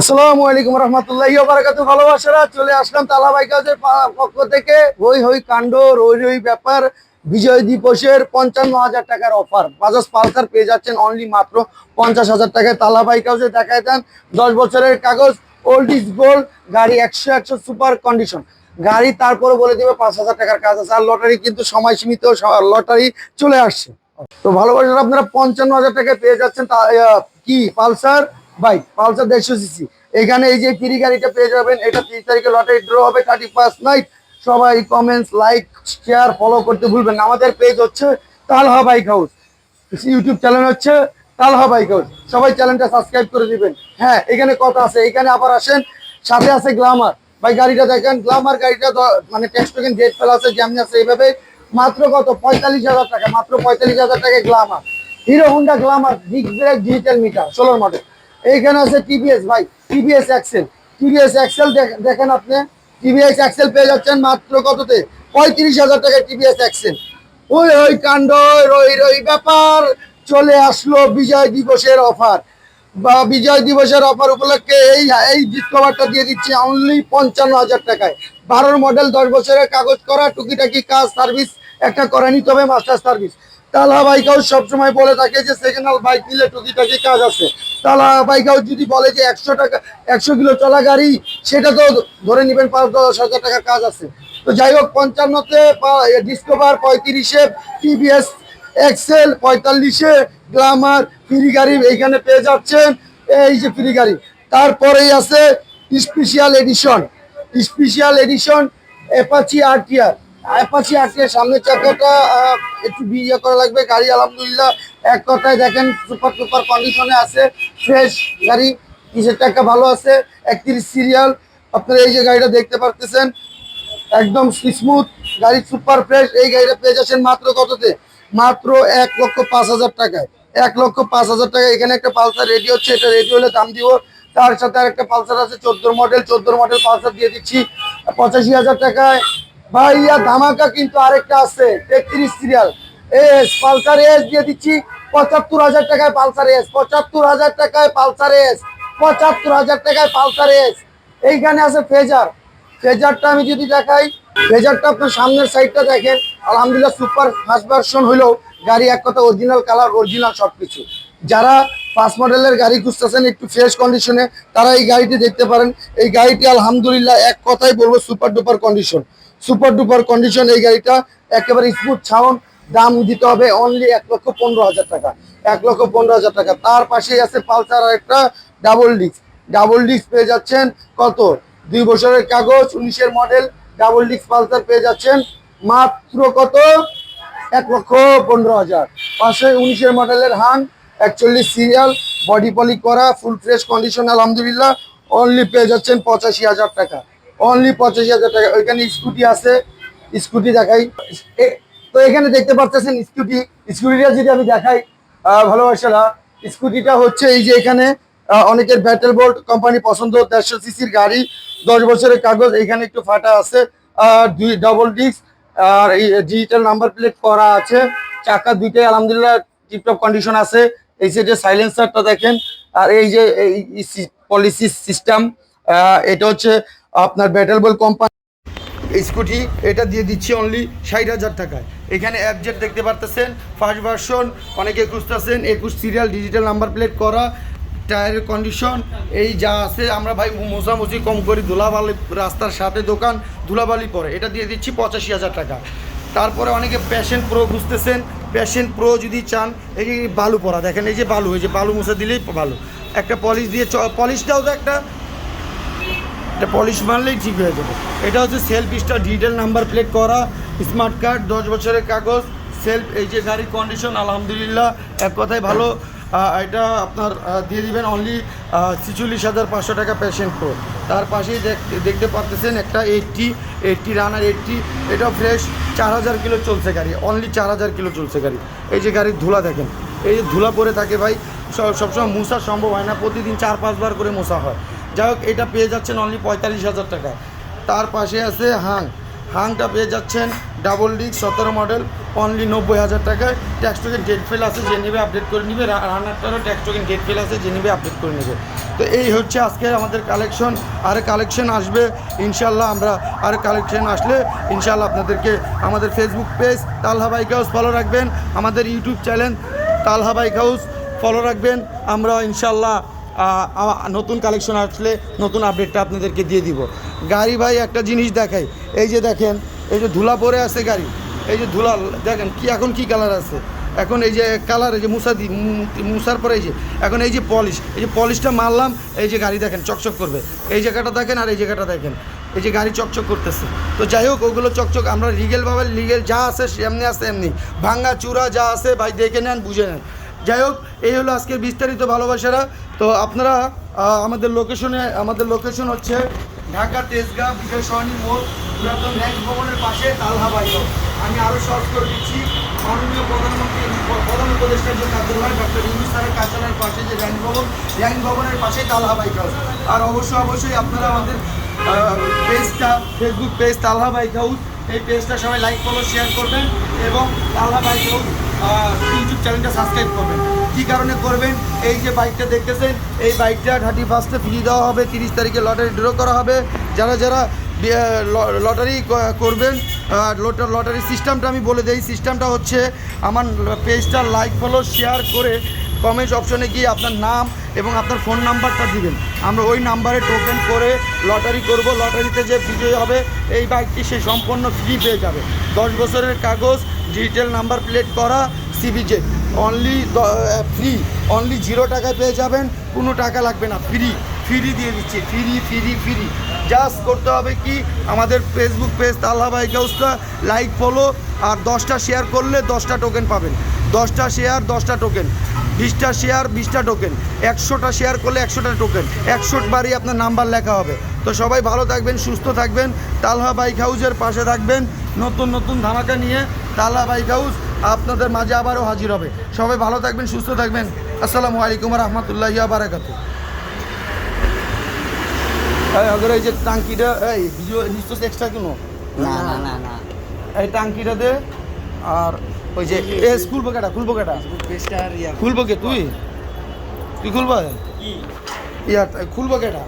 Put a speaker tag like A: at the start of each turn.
A: আসসালামু আলাইকুম রহমতুল্লাহি বারাকাতু ভালোবাসারা চলে আসলাম তালা বাইকাজের পা- পক্ষ থেকে। হই হই কাণ্ড, রই রই ব্যাপার। বিজয় দিবসের পঞ্চান্ন হাজার টাকার অফার। বাজাজ পালসার পেয়ে যাচ্ছেন অনলি মাত্র পঞ্চাশ হাজার টাকায়। তালা বাইক হাউসে দেখায় দেন দশ বছরের কাগজ ওল্ড ইজ গোল্ড গাড়ি একশো একশো সুপার কন্ডিশন গাড়ি তারপরে বলে দিবে পাঁচ হাজার টাকার কাজ আছে। আর লটারি কিন্তু সময় সীমিত লটারি চলে আসছে। তো ভালোবাসার আপনারা পঞ্চান্ন হাজার টাকায় পেয়ে যাচ্ছেন কি, পালসার? বাইক পালসার দেড়শো সিসি এখানে এই যে ফ্রি গাড়িটা পেয়ে যাবেন, এটা তিরিশ তারিখে লটারি ড্র হবে থার্টি ফার্স্ট নাইট সবাই কমেন্টস লাইক শেয়ার ফলো করতে ভুলবেন না। আমাদের পেজ হচ্ছে Talha bike house YouTube channel হচ্ছে তালহা বাইক হাউস সবাই চ্যানেলটা সাবস্ক্রাইব করে দিবেন। হ্যাঁ এখানে কথা আছে, এখানে আবার আসেন। সাথে আছে গ্লামার ভাই, গাড়িটা দেখেন গ্লামার গাড়িটা মানে টোকেন ডেট ফেলা আছে যেমনি আছে এইভাবে। মাত্র কত? পঁয়তাল্লিশ হাজার টাকা, মাত্র পঁয়তাল্লিশ হাজার টাকা Glamour Hero Honda Glamour digital meter ষোলোর মডেল এইখানে আছে টিভিএস ভাই টিভিএস এক্সেল টিভিএস এক্সেল দেখেন আপনি টিভিএস এক্সেল পেয়ে যাচ্ছেন মাত্র কততে? পঁয়ত্রিশ হাজার টাকা টিভিএস এক্সেল ওই ওই কাণ্ড রই রই ব্যাপার। চলে আসলো বিজয় দিবসের অফার। বা বিজয় দিবসের অফার উপলক্ষে এই এই ডিসকভারটা দিয়ে দিচ্ছি অনলি পঞ্চান্ন হাজার টাকায়। বারোর মডেল দশ বছরের কাগজ করা, টুকিটাকি কাজ সার্ভিস একটা করে নিতে হবে master service Talha bike house সবসময় বলে থাকে যে সেকেন্ড হ্যান্ড বাইক নিলে টুকিটাকি কাজ আছে। তালা বাইক হাউস যদি বলে যে একশো টাকা, একশো কিলো চলা গাড়ি, সেটা তো ধরে নেবেন পাঁচ দশ হাজার টাকা কাজ আছে। তো যাই হোক, পঞ্চান্নতে ডিসকভার পঁয়ত্রিশে টিভিএস এক্সেল পঁয়তাল্লিশে গ্লামার ফ্রি গাড়ি এইখানে পেয়ে যাচ্ছেন। এই যে ফ্রি গাড়ি, তারপরেই আছে special edition special edition Apache RTR Apache RTR সামনের চাকাটা একটু বিয়ে করা লাগবে, গাড়ি আলহামদুলিল্লাহ এক কথায় দেখেন সুপার সুপার কন্ডিশনে আছে ফ্রেশ গাড়ি, কিসের টাকা ভালো আছে, একত্রিশ সিরিয়াল আপনারা এই যে গাড়িটা দেখতে পারতেছেন, একদম স্মুথ গাড়ি সুপার ফ্রেশ এই গাড়িটা পেয়ে যাচ্ছেন মাত্র কততে? মাত্র এক লক্ষ পাঁচ হাজার টাকায়, এক লক্ষ পাঁচ হাজার টাকা এখানে একটা পালসার রেডি হচ্ছে, এটা রেডি হলে দাম দিব। তার সাথে আর একটা পালসার আছে, চোদ্দোর মডেল চোদ্দোর মডেল পালসার দিয়ে দিচ্ছি, পঁচাশি হাজার টাকায়। ভাইয়া ধামাকা কিন্তু আরেকটা আছে, তেত্রিশ সিরিয়াল এস, পালসার এস দিয়ে দিচ্ছি, পঁচাত্তর হাজার টাকায় পালসার এস, পঁচাত্তর হাজার টাকায় পালসার এস, পঁচাত্তর হাজার টাকায় পালসার এস। এইখানে আছে ফেজার। ফেজারটা আমি যদি দেখাই, ফেজারটা আপনার সামনের সাইডটা দেখেন, আলহামদুলিল্লাহ সুপার ফার্স্ট ভার্সন হলেও গাড়ি এক কথা অরিজিনাল কালার অরিজিনাল সব কিছু যারা পাঁচ মডেলের গাড়ি খুঁজতেছেন একটু ফ্রেশ কন্ডিশনে তারা এই গাড়িটি দেখতে পারেন। এই গাড়িটি আলহামদুলিল্লাহ এক কথাই বলব super duper condition super duper condition এই গাড়িটা, একেবারে স্মুথ ছাউন দাম দিতে হবে অনলি এক লক্ষ পনেরো হাজার টাকা। এক লক্ষ পনেরো হাজার টাকা। তার পাশেই আছে পালসার আর একটা ডাবল ডিস্ক ডাবল ডিস্ক পেয়ে যাচ্ছেন কত? দুই বছরের কাগজ, উনিশের মডেল ডাবল ডিস্ক পালসার পেয়ে যাচ্ছেন মাত্র কত? এক লক্ষ পনেরো হাজার। পাশে উনিশের মডেলের হান, একচল্লিশ সিরিয়াল বডি পলি করা ফুল ফ্রেশ কন্ডিশন আলহামদুলিল্লাহ অনলি পেয়ে যাচ্ছেন পঁচাশি হাজার টাকা। অনলি পঁচাশি হাজার টাকা। ওইখানে স্কুটি আছে স্কুটি দেখাই। তো এখানে দেখতে পাচ্ছেন স্কুটি স্কুটিটা যদি আমি দেখাই ভালোবাসারা স্কুটিটা হচ্ছে এই যে এখানে অনেকের ব্যাটেল বোল্ট কোম্পানি পছন্দ, দেড়শো সিসির গাড়ি, দশ বছরের কাগজ, এখানে একটু ফাটা আছে দুই ডবল ডিস্ক আর ডিজিটাল নাম্বার প্লেট করা আছে, চাকা দুইটাই আলহামদুলিল্লাহ টিপটপ কন্ডিশন আছে। এই সাইডে সাইলেন্সারটা দেখেন, আর এই যে এই পলিসি সিস্টেম এটা হচ্ছে আপনার ব্যাটেল বল কোম্পানি স্কুটি এটা দিয়ে দিচ্ছি অনলি ষাট হাজার টাকায়। এখানে অ্যাপজেট দেখতে পারতেছেন ফার্স্ট ভার্সন অনেকে খুঁজতেছেন, একুশ সিরিয়াল ডিজিটাল নাম্বার প্লেট করা টায়ারের কন্ডিশন এই যা আছে, আমরা ভাই মোছামুছি কম করি, ধুলাবালি রাস্তার সাথে দোকান, ধুলাবালি পরে। এটা দিয়ে দিচ্ছি পঁচাশি হাজার টাকা। তারপরে অনেকে প্যাশন প্রো খুঁজতেছেন প্যাশন প্রো যদি চান, এই বালু পরা, দেখেন এই যে বালু, এই যে বালু মুছে দিলেই ভালো। একটা পলিশ দিয়ে পলিশটাও তো একটা এটা পলিশ মারলেই ঠিক হয়ে যাবে। এটা হচ্ছে self start digital number plate করা স্মার্ট কার্ড দশ বছরের কাগজ সেলফ এই যে গাড়ির কন্ডিশন আলহামদুলিল্লাহ। এক কথায় ভালো এটা আপনার দিয়ে দিবেন অনলি ছিচল্লিশ হাজার পাঁচশো টাকা পেশেন্ট প্রো তার পাশেই দেখ- দেখতে পাচ্ছেন একটা এইটটি এইটটি রানার এইটটি এটা ফ্রেশ চার হাজার কিলো চলছে গাড়ি অনলি চার হাজার কিলো চলছে গাড়ি। এই যে গাড়ির ধুলা দেখেন, এই যে ধুলা পরে থাকে ভাই সব- সবসময় মোছা সম্ভব হয় না, প্রতিদিন চার পাঁচবার করে মোছা হয়। যাই হোক, এটা পেয়ে যাচ্ছেন অনলি পঁয়তাল্লিশ হাজার টাকা তার পাশে আছে হাং। হাংটা পেয়ে যাচ্ছেন ডাবল ডিক সতেরো মডেল অনলি নব্বই হাজার টাকায়। ট্যাক্স টোকেন ডেট ফেল আছে, যে নেবে আপডেট করে নেবে। রানারটারও ট্যাক্স টোকেন ডেট ফেল আছে, যে নেবে আপডেট করে নেবে। তো এই হচ্ছে আজকে আমাদের কালেকশন আর কালেকশন আসবে ইনশাল্লাহ আমরা আর কালেকশন আসলে ইনশাল্লাহ আপনাদেরকে আমাদের Facebook page Talha bike house follow রাখবেন। আমাদের YouTube channel Talha bike house follow রাখবেন। আমরা ইনশাল্লাহ নতুন কালেকশন আসলে নতুন আপডেটটা আপনাদেরকে দিয়ে দিব। গাড়ি ভাই, একটা জিনিস দেখাই। এই যে দেখেন, এই যে ধুলা পরে আছে গাড়ি। এই যে ধুলা, দেখেন কি, এখন কি কালার আছে? এখন এই যে কালার এই যে মুসা দি মুসার পরে এই যে, এখন এই যে পলিশ এই যে পলিশটা মারলাম, এই যে গাড়ি দেখেন চকচক করবে। এই জায়গাটা দেখেন আর এই জায়গাটা দেখেন। এই যে গাড়ি চকচক করতেছে। তো যাই হোক, ওগুলো চকচক, আমরা লিগেলভাবে লিগেল যা আছে এমনি আছে এমনি ভাঙ্গা চূড়া যা আছে, ভাই, দেখে নেন, বুঝে নেন। যাই হোক, এই হলো আজকের বিস্তারিত ভালোবাসারা তো আপনারা আমাদের লোকেশনে আমাদের লোকেশন হচ্ছে ঢাকা তেজগাঁ বিজয় সরণি মোড়, পুরাতন নেক্সট ভবনের পাশে তালহা বাইক আমি আরও সর্চ করে দিচ্ছি। মাননীয় প্রধানমন্ত্রী, প্রধান উপদেষ্টার যে কার্যালয় ডক্টর ইউনুস স্যারের কার্যালয়ের পাশে যে র্যাঙ্ক ভবন র্যাঙ্ক ভবনের পাশে তালহা বাইক হাউস আর অবশ্যই অবশ্যই আপনারা আমাদের পেজটা Facebook page Talha bike house এই পেজটা সবাই লাইক ফলো শেয়ার করবেন এবং তালহা বাইক হাউস ইউটিউব চ্যানেলটা সাবস্ক্রাইব করবেন। কী কারণে করবেন? এই যে বাইকটা দেখতেছেন, এই বাইকটা থার্টি ফার্স্টে ফ্রি দেওয়া হবে, তিরিশ তারিখে লটারি ড্র করা হবে। যারা যারা লটারি করবেন লটারি সিস্টেমটা আমি বলে দেই। সিস্টেমটা হচ্ছে আমার পেজটা লাইক ফলো শেয়ার করে কমেন্ট অপশনে গিয়ে আপনার নাম এবং আপনার ফোন নাম্বারটা দিবেন। আমরা ওই নাম্বারে টোকেন করে লটারি করব। লটারিতে যে বিজয়ী হবে, এই বাইকটি সে সম্পূর্ণ ফ্রি পেয়ে যাবে। দশ বছরের কাগজ ডিজিটাল নাম্বার প্লেট করা CBZ only free only zero টাকায় পেয়ে যাবেন, কোনো টাকা লাগবে না। ফ্রি ফ্রি দিয়ে দিচ্ছি। ফ্রি ফ্রি ফ্রি জাস্ট করতে হবে কি? আমাদের ফেসবুক পেজ তাল্লা বাইক হাউসটা লাইক ফলো আর দশটা শেয়ার করলে দশটা টোকেন পাবেন। দশটা শেয়ার দশটা টোকেন বিশটা শেয়ার বিশটা টোকেন একশোটা শেয়ার করলে একশোটা টোকেন একশো বারই আপনার নাম্বার লেখা হবে। তো সবাই ভালো থাকবেন, সুস্থ থাকবেন। তালহা বাইক হাউসের পাশে থাকবেন। নতুন নতুন ধামাকা নিয়ে তালহা বাইক হাউস আপনাদের মাঝে আবারও হাজির হবে। সবাই ভালো থাকবেন সুস্থ থাকবেন। আসসালামু আলাইকুম রহমতুল্লাহ বারাকাতু এই আগের এই যে টাঙ্কিটা এই নিশ্চয় এক্সট্রা কোনো?
B: না না না না।
A: এই টাঙ্কিটা দে আর ওই যে এ খুলবো কেটা খুলবো কেটা? খুলবো কে তুই? তুই খুলবো? ইয়া খুলবো কেটা?